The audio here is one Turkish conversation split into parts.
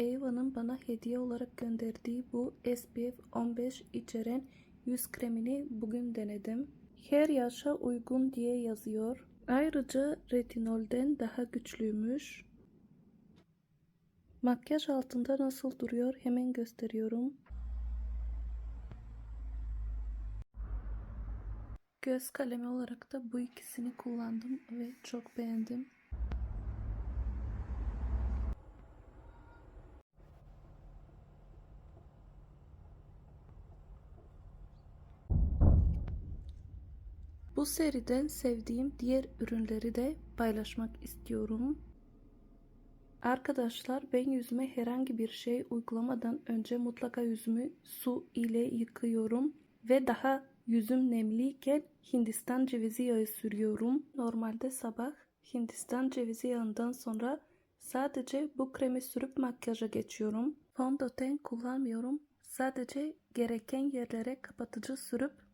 Ava'nın bana hediye olarak gönderdiği bu SPF 15 içeren yüz kremini bugün denedim. Her yaşa uygun diye yazıyor. Ayrıca retinolden daha güçlüymüş. Makyaj altında nasıl duruyor hemen gösteriyorum. Göz kalemi olarak da bu ikisini kullandım ve çok beğendim. Bu seriden sevdiğim diğer ürünleri de paylaşmak istiyorum. Arkadaşlar ben yüzüme herhangi bir şey uygulamadan önce mutlaka yüzümü su ile yıkıyorum ve daha yüzüm nemliyken Hindistan cevizi yağı sürüyorum. Normalde sabah Hindistan cevizi yağından sonra sadece bu kremi sürüp makyaja geçiyorum. Fondöten kullanmıyorum. Sadece gereken yerlere kapatıcı sürüp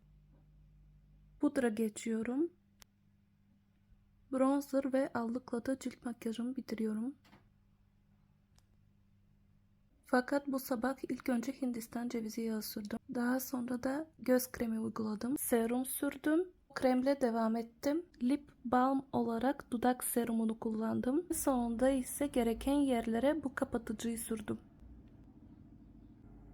pudra geçiyorum. Bronzer ve allıkla cilt makyajımı bitiriyorum. Fakat bu sabah ilk önce Hindistan cevizi yağı sürdüm. Daha sonra da göz kremi uyguladım. Serum sürdüm. Kremle devam ettim. Lip balm olarak dudak serumunu kullandım. Sonunda ise gereken yerlere bu kapatıcıyı sürdüm.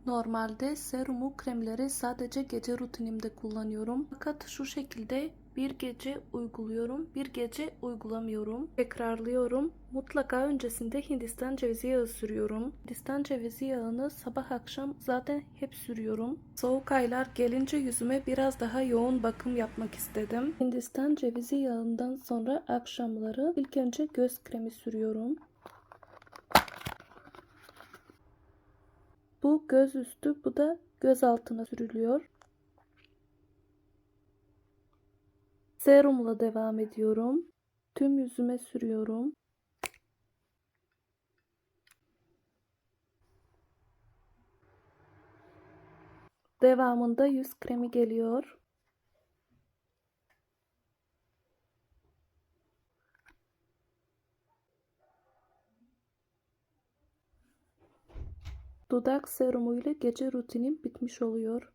Normalde serumu kremleri sadece gece rutinimde kullanıyorum. Fakat şu şekilde bir gece uyguluyorum, bir gece uygulamıyorum. Tekrarlıyorum. Mutlaka öncesinde Hindistan cevizi yağı sürüyorum. Hindistan cevizi yağını sabah akşam zaten hep sürüyorum. Soğuk aylar gelince yüzüme biraz daha yoğun bakım yapmak istedim. Hindistan cevizi yağından sonra akşamları ilk önce göz kremi sürüyorum. Bu göz üstü, bu da göz altına sürülüyor. Serumla devam ediyorum. Tüm yüzüme sürüyorum. Devamında yüz kremi geliyor. Dudak serumu ile gece rutinim bitmiş oluyor.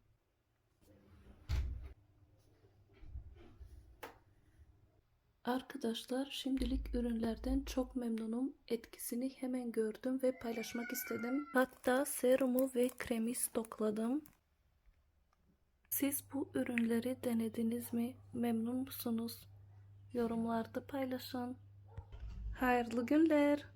Arkadaşlar şimdilik ürünlerden çok memnunum. Etkisini hemen gördüm ve paylaşmak istedim. Hatta serumu ve kremi stokladım. Siz bu ürünleri denediniz mi? Memnun musunuz? Yorumlarda paylaşın. Hayırlı günler.